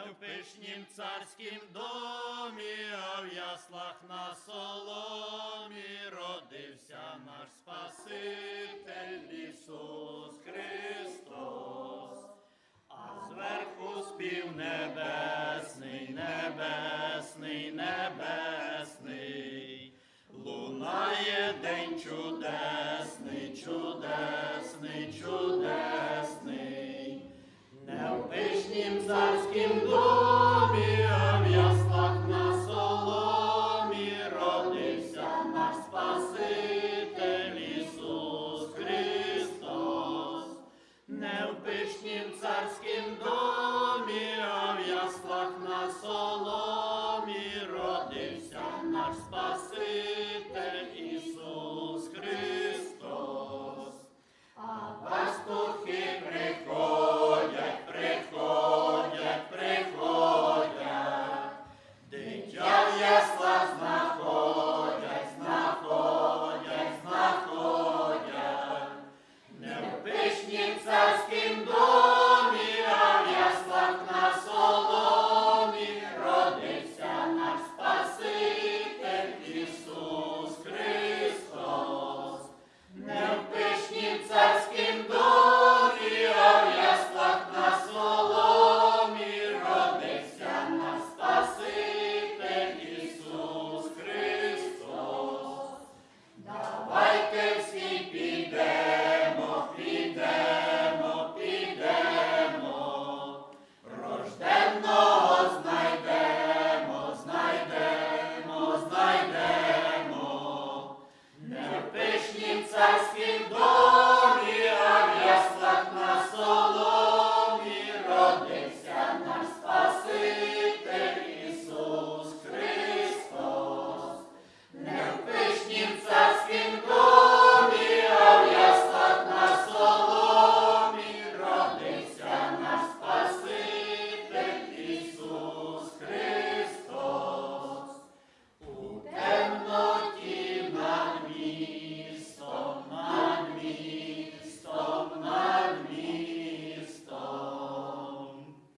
В пишнім царськім домі, а в яслах на соломі родився наш Спаситель Ісус Христос. А зверху спів небесний, небесний, небесний, лунає день чудесний, чудесний, чудесний, в пишнім